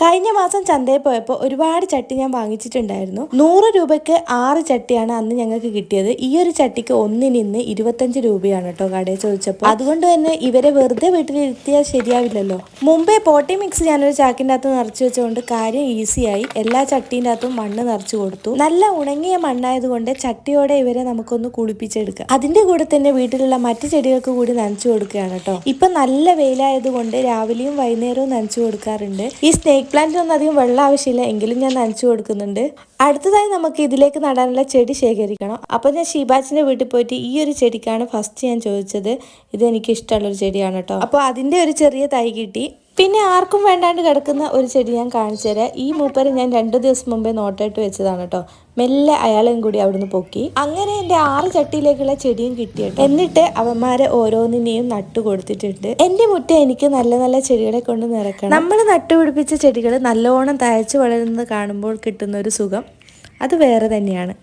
കഴിഞ്ഞ മാസം ചന്തയിൽ പോയപ്പോൾ ഒരുപാട് ചട്ടി ഞാൻ വാങ്ങിച്ചിട്ടുണ്ടായിരുന്നു. നൂറ് രൂപയ്ക്ക് ആറ് ചട്ടിയാണ് അന്ന് ഞങ്ങൾക്ക് കിട്ടിയത്. ഈ ഒരു ചട്ടിക്ക് ഒന്നിനിന്ന് ഇരുപത്തഞ്ച് രൂപയാണ് കേട്ടോ കടയിൽ ചോദിച്ചപ്പോൾ. അതുകൊണ്ട് തന്നെ ഇവരെ വെറുതെ വീട്ടിലിരുത്തിയാൽ ശരിയാവില്ലല്ലോ. മുമ്പേ പോട്ടി മിക്സ് ഞാനൊരു ചാക്കിന്റെ അകത്ത് നിറച്ച് വെച്ചുകൊണ്ട് കാര്യം ഈസിയായി എല്ലാ ചട്ടീന്റെ അകത്തും മണ്ണ് നിറച്ചു കൊടുത്തു. നല്ല ഉണങ്ങിയ മണ്ണായതുകൊണ്ട് ചട്ടിയോടെ ഇവരെ നമുക്കൊന്ന് കുളിപ്പിച്ചെടുക്കാം. അതിന്റെ കൂടെ തന്നെ വീട്ടിലുള്ള മറ്റു ചെടികൾക്ക് കൂടി നനച്ചു കൊടുക്കുകയാണ് കേട്ടോ. ഇപ്പം നല്ല വെയിലായതുകൊണ്ട് രാവിലെയും വൈകുന്നേരവും നനച്ചു കൊടുക്കാറുണ്ട്. ഈ സ്നേക്ക് പ്ലാന്റിനൊന്നും അധികം വെള്ളം ആവശ്യമില്ല എങ്കിലും ഞാൻ നനച്ചു കൊടുക്കുന്നുണ്ട്. അടുത്തതായി നമുക്ക് ഇതിലേക്ക് നടാനുള്ള ചെടി ശേഖരിക്കണം. അപ്പോൾ ഞാൻ ഷീബാച്ചിന്റെ വീട്ടിൽ പോയിട്ട് ഈ ഒരു ചെടിക്കാണ് ഫസ്റ്റ് ഞാൻ ചോദിച്ചത്. ഇത് എനിക്ക് ഇഷ്ടമുള്ള ഒരു ചെടിയാണ് കേട്ടോ അപ്പോൾ അതിന്റെ ഒരു ചെറിയ തൈ കിട്ടി. പിന്നെ ആർക്കും വേണ്ടാണ്ട് കിടക്കുന്ന ഒരു ചെടി ഞാൻ കാണിച്ചു തരാം. ഈ മൂപ്പര് ഞാൻ രണ്ടു ദിവസം മുമ്പേ നോട്ടായിട്ട് വെച്ചതാണ് കേട്ടോ. മെല്ലെ അയാളെയും കൂടി അവിടുന്ന് പൊക്കി. അങ്ങനെ എന്റെ ആറ് ചട്ടിയിലേക്കുള്ള ചെടിയും കിട്ടിയിട്ട് എന്നിട്ട് അവന്മാരെ ഓരോന്നിനെയും നട്ടു കൊടുത്തിട്ടുണ്ട്. എന്റെ മുറ്റ എനിക്ക് നല്ല നല്ല ചെടികളെ കൊണ്ട് നിറക്കണം. നമ്മൾ നട്ടുപിടിപ്പിച്ച ചെടികൾ നല്ലോണം തഴച്ചു വളരുന്നത് കാണുമ്പോൾ കിട്ടുന്ന ഒരു സുഖം. അത് വേറെ തന്നെയാണ്.